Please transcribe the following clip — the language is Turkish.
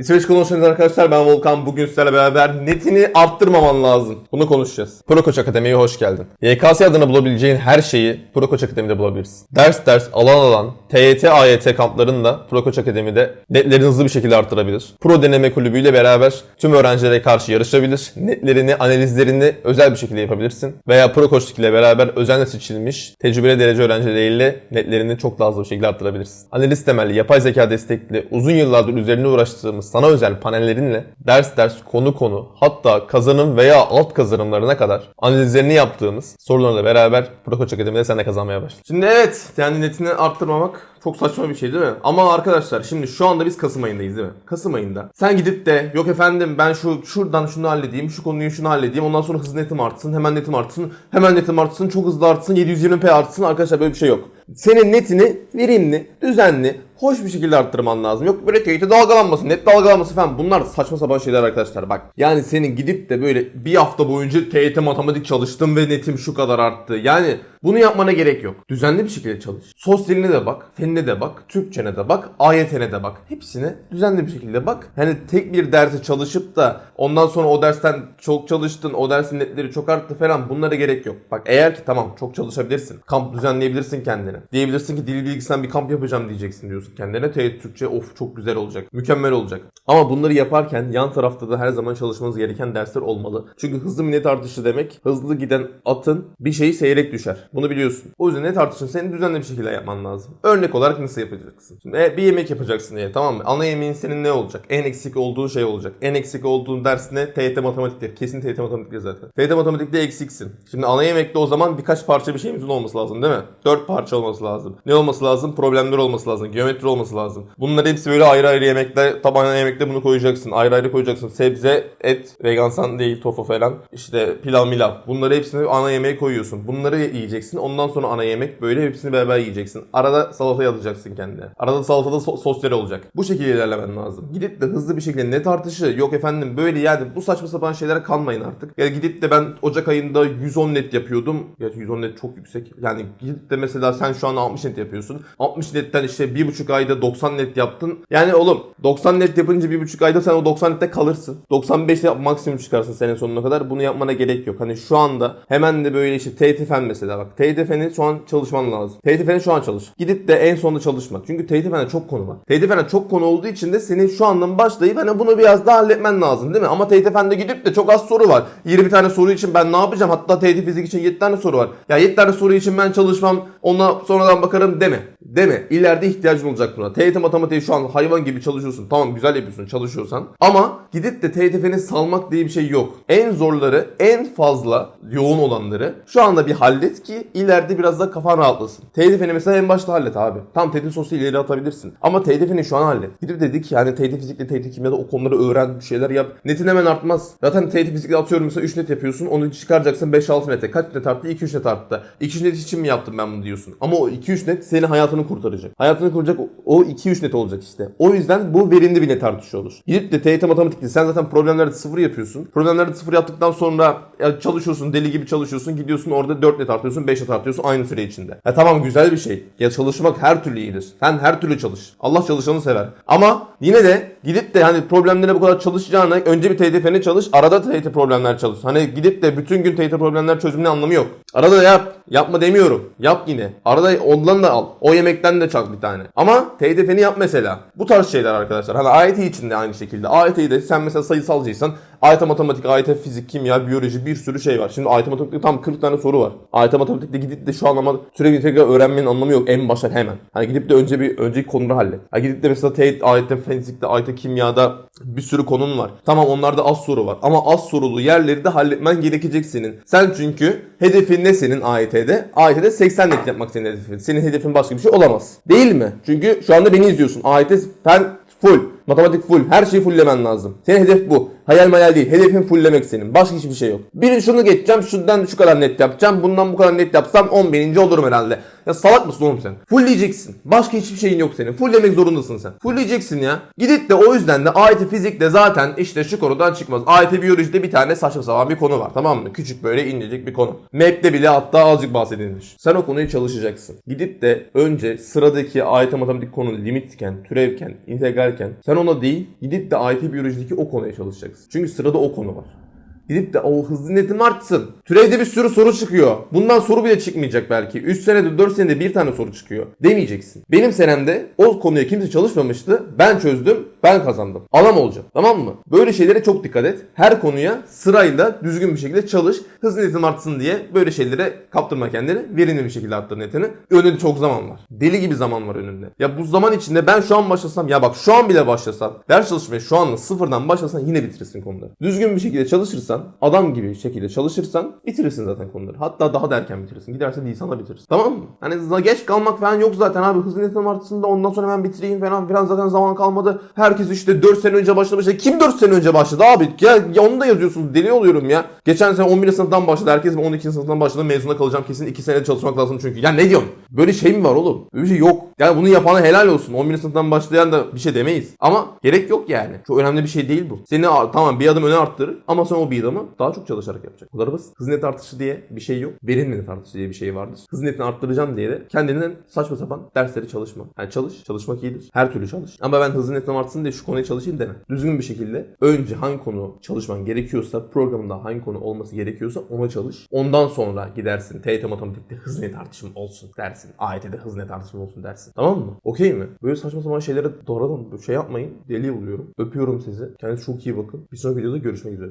İsveç konuşuyoruz arkadaşlar. Ben Volkan. Bugün sizlerle beraber netini arttırmaman lazım. Bunu konuşacağız. ProKoç Akademi'ye hoş geldin. YKS adına bulabileceğin her şeyi ProKoç Akademi'de bulabilirsin. Ders ders, alan alan, TYT, AYT kamplarını da ProKoç Akademi'de netlerini hızlı bir şekilde arttırabilir. Pro deneme kulübüyle beraber tüm öğrencilere karşı yarışabilir. Netlerini, analizlerini özel bir şekilde yapabilirsin. Veya ProKoçluk ile beraber özenle seçilmiş tecrübeli derece öğrencileriyle netlerini çok daha hızlı bir şekilde arttırabilirsin. Analiz temelli, yapay zeka destekli, uzun yıllardır üzerine uğraştığımız sana özel panellerinle ders ders, konu konu, hatta kazanım veya alt kazanımlarına kadar analizlerini yaptığımız sorularla beraber ProKoç Akademi'de sen de kazanmaya başla. Şimdi evet, yani netini arttırmamak çok saçma bir şey değil mi? Ama arkadaşlar şimdi şu anda biz Kasım ayındayız değil mi? Kasım ayında. Sen gidip de yok efendim ben şu şuradan şunu halledeyim, şu konuyu şunu halledeyim. Ondan sonra hız netim artsın, hemen netim artsın, hemen netim artsın, çok hızlı artsın, 720p artsın. Arkadaşlar böyle bir şey yok. Senin netini verimli, düzenli, hoş bir şekilde arttırman lazım. Yok böyle teyit dalgalanması, net dalgalanması falan bunlar saçma sapan şeyler arkadaşlar bak. Yani senin gidip de böyle bir hafta boyunca TYT matematik çalıştım ve netim şu kadar arttı. Yani bunu yapmana gerek yok. Düzenli bir şekilde çalış. Sosyaline de bak, fenine de bak, Türkçene de bak, AYT'ne de bak. Hepsine düzenli bir şekilde bak. Hani tek bir derse çalışıp da ondan sonra o dersten çok çalıştın, o dersin netleri çok arttı falan bunlara gerek yok. Bak eğer ki tamam çok çalışabilirsin. Kamp düzenleyebilirsin kendine. Diyebilirsin ki dil bilgisinden bir kamp yapacağım diyeceksin diyorsun kendine. TYT Türkçe of çok güzel olacak. Mükemmel olacak. Ama bunları yaparken yan tarafta da her zaman çalışmanız gereken dersler olmalı. Çünkü hızlı bir net artışı demek hızlı giden atın bir şeyi seyrek düşer. Bunu biliyorsun. O yüzden net artışını senin düzenli bir şekilde yapman lazım. Örnek olarak nasıl yapacaksın? Şimdi e, bir yemek yapacaksın diye tamam mı? Ana yemeğin senin ne olacak? En eksik olduğu şey olacak. En eksik olduğun ders ne? TYT matematiktir. Kesin TYT matematiktir zaten. TYT matematikte eksiksin. Şimdi ana yemekte o zaman birkaç parça bir şeyimizin olması lazım değil mi? Dört parça olması lazım. Ne olması lazım? Problemler olması lazım. Geometri olması lazım. Bunlar hepsi böyle ayrı ayrı yemekler. Taban ana yemekte bunu koyacaksın. Ayrı ayrı koyacaksın. Sebze, et, vegansan değil, tofu falan. İşte pilav milav. Bunları hepsini ana yemeğe koyuyorsun. Bunları yiyeceksin. Ondan sonra ana yemek böyle hepsini beraber yiyeceksin. Arada salata alacaksın kendine. Arada salatada so- sosları olacak. Bu şekilde ilerlemen lazım. Gidip de hızlı bir şekilde net artışı yok efendim böyle yani bu saçma sapan şeylere kalmayın artık. Yani gidip de ben Ocak ayında 110 net yapıyordum. Gerçi 110 net çok yüksek. Yani gidip de mesela sen şu an 60 net yapıyorsun. 60 netten işte 1,5 ayda 90 net yaptın. Yani oğlum 90 net yapınca 1,5 ayda sen o 90 nette kalırsın. 95 net maksimum çıkarsın senin sonuna kadar. Bunu yapmana gerek yok. Hani şu anda hemen de böyle işte TYT fen mesela bak. TYT feni şu an çalışman lazım. TYT feni şu an çalış. Gidip de en sonunda çalışma. Çünkü TYT fende çok konu var. TYT fende çok konu olduğu için de senin şu andan başlayıp hani bunu biraz daha halletmen lazım değil mi? Ama TYT fende gidip de çok az soru var. 20 tane soru için ben ne yapacağım? Hatta TYT fizik için 7 tane soru var. Ya 7 tane soru için ben çalışmam. Ona sonradan bakarım deme. Deme. İleride ihtiyacın olacak buna. TYT matematiği şu an hayvan gibi çalışıyorsun. Tamam güzel yapıyorsun çalışıyorsan. Ama gidip de TYT feni salmak diye bir şey yok. En zorları, en fazla yoğun olanları şu anda bir hallet ki ileride biraz da kafan rahatlasın. TYT feni mesela en başta hallet abi. Tam TYT sosyal ileri atabilirsin. Ama TYT feni şu an hallet. Gidip dedik yani TYT fizikle TYT kimyada o konuları öğren, bir şeyler yap. Netin hemen artmaz. Zaten TYT fizikle atıyorum mesela 3 net yapıyorsun. Onu çıkaracaksın 5-6 nete. Kaç net arttı? 2-3 net arttı. 2-3 net için mi yaptım ben bunu diyorsun. Ama o 2-3 net senin hayatını kurtaracak. Hayatını kuracak o 2-3 net olacak işte. O yüzden bu verimli bir net artışı olur. Gidip de TYT matematikte sen zaten problemlerde sıfır yapıyorsun. Problemlerde sıfır yaptıktan sonra çalışıyorsun deli gibi çalışıyorsun. Gidiyorsun orada 4 net artıyorsun 5 net artıyorsun aynı süre içinde. Ya tamam güzel bir şey. Ya çalışmak her türlü iyidir. Sen her türlü çalış. Allah çalışanı sever. Ama yine de gidip de hani problemlere bu kadar çalışacağına önce bir TYT feni çalış. Arada TYT problemler çalış. Hani gidip de bütün gün TYT problemler çözümünün anlamı yok. Arada da yap. Yapma demiyorum. Yap yine. Arada ondan da al. O yemekten de çak bir tane. Ama TYT feni yap mesela. Bu tarz şeyler arkadaşlar. Hani AYT için de aynı şekilde. AYT'yi de sen mesela sayısalcıysan AYT matematik, AYT fizik, kimya, biyoloji bir sürü şey var. Şimdi AYT matematikte tam 40 tane soru var. AYT matematikte gidip de şu an ama sürekli tekrar öğrenmenin anlamı yok. En baştan hemen. Hani gidip de önce bir önceki konuları hallet. Hani gidip de mesela TYT, AYT fizikte, AYT kimyada bir sürü konun var. Tamam onlarda az soru var. Ama az sorulu yerleri de halletmen gerekecek senin. Sen çünkü hedefin ne senin AYT'de? AYT'de 80 net yapmak senin hedefin. Senin hedefin başka bir şey olamaz. Değil mi? Çünkü şu anda beni izliyorsun. AYT fen full. Matematik full. Her şeyi fulllemen lazım. Senin hedef bu. Hayal mayal değil. Hedefin fulllemek senin. Başka hiçbir şey yok. Bir şunu geçeceğim. Şundan şu kadar net yapacağım. Bundan bu kadar net yapsam 10 bininci olurum herhalde. Ya salak mısın oğlum sen? Fullleyeceksin. Başka hiçbir şeyin yok senin. Fulllemek zorundasın sen. Fullleyeceksin ya. Gidip de o yüzden de AYT fizikte zaten işte şu konudan çıkmaz. AYT biyolojide bir tane saçma sapan bir konu var tamam mı? Küçük böyle incecik bir konu. Map'te bile hatta azıcık bahsedilmiş. Sen o konuyu çalışacaksın. Gidip de önce sıradaki AYT matematik konu limitken, türevken, integralken sen ona değil gidip de AYT biyolojideki o konuya çalışacaksın. Çünkü sırada o konu var. Gidip de o hızlı netim artsın. Türevde bir sürü soru çıkıyor. Bundan soru bile çıkmayacak belki. 3 senede 4 senede bir tane soru çıkıyor. Demeyeceksin. Benim senemde o konuya kimse çalışmamıştı. Ben çözdüm. Ben kazandım. Alam olacak. Tamam mı? Böyle şeylere çok dikkat et. Her konuya sırayla düzgün bir şekilde çalış. Hızlı netim artsın diye böyle şeylere kaptırma kendini. Verimli bir şekilde arttır netini. Önünde çok zaman var. Deli gibi zaman var önünde. Ya bu zaman içinde ben şu an başlasam ya bak şu an bile başlasam ders çalışmaya şu an sıfırdan başlasan yine bitirirsin konuları. Düzgün bir şekilde çalışırsan adam gibi bir şekilde çalışırsan bitirirsin zaten konuları. Hatta daha da erken bitirirsin. Gidersen Nisan'da bitirirsin. Tamam mı? Hani geç kalmak falan yok zaten abi. Hızlı netim artsın da ondan sonra ben bitireyim falan filan zaten zaman kalmadı. Herkes işte 4 sene önce başlamış. Kim 4 sene önce başladı abi? Ya, ya onu da yazıyorsunuz. Deli oluyorum ya. Geçen sene 11. sınıftan başladı. Herkes 12. sınıftan başladı. Mezuna kalacağım kesin 2 sene çalışmak lazım çünkü. Ya ne diyorsun? Böyle şey mi var oğlum? Böyle bir şey yok. Yani bunu yapana helal olsun. 11. sınıftan başlayan da bir şey demeyiz. Ama gerek yok yani. Çok önemli bir şey değil bu. Seni tamam bir adım öne arttırır ama sen o bir adımı daha çok çalışarak yapacak. Bu kadar basit. Hız net artışı diye bir şey yok. Verim net artışı diye bir şey vardır. Hız netini arttıracaksın diye de kendinden saçma sapan dersleri çalışma. Yani çalış. Çalışmak iyidir. Her türlü çalış. Ama ben hızlı netim artsın diye şu konuya çalışayım deme. Düzgün bir şekilde önce hangi konu çalışman gerekiyorsa programında hangi konu olması gerekiyorsa ona çalış. Ondan sonra gidersin TYT matematikte hız net artışım olsun dersin. AYT'de hız net artışım olsun dersin. Tamam mı? Okey mi? Böyle saçma sapan şeylere doğrudan şey yapmayın. Deli oluyorum. Öpüyorum sizi. Kendinize çok iyi bakın. Bir sonraki videoda görüşmek üzere.